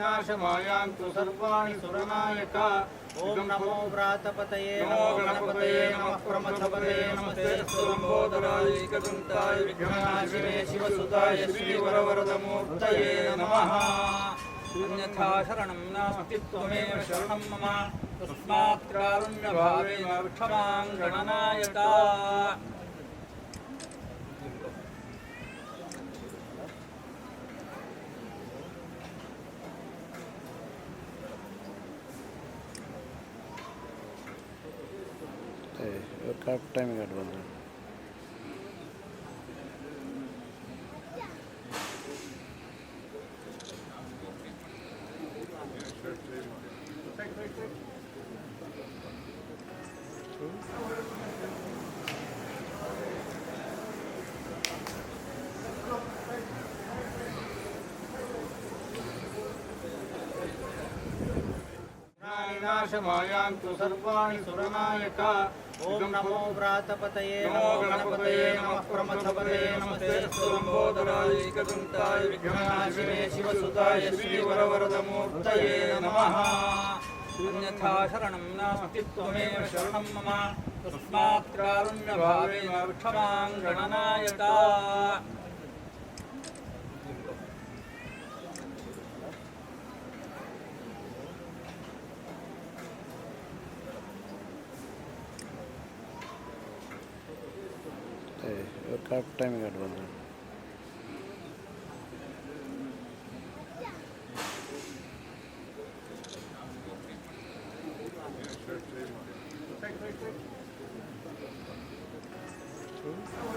నాశమాయాంతు సర్వాణి సురనాయక ఓం నమో వ్రాతపతయే నమో గణపతయే నమః ప్రమథపతయే నమస్తే లంబోదరాయ ఏకదంతాయ విఘ్ననాశినే శివసుతాయ శ్రీవరవరదమూర్తయే నమః అన్యథా శరణం నాస్తి త్వమేవ శరణం మమ తస్మాత్ కారుణ్యభావేన విక్షమాం टाइम कट बंद Thank you. సర్వాణి సురనాయక ఓం నమో వ్రాతపతయే నమో గణపతయే నమః ప్రమథపతయే నమస్తే లంబోదరాయ ఏకదంతాయ విఘ్ననాశినే శివసుతాయ శ్రీవరవరదమూర్తయే నమః అన్యథా శరణం నాస్తి త్వమేవ శరణం మమ తస్మాత్ కారుణ్యభావేన విక్షమాం గణనాయక your cup time got one. Thank you.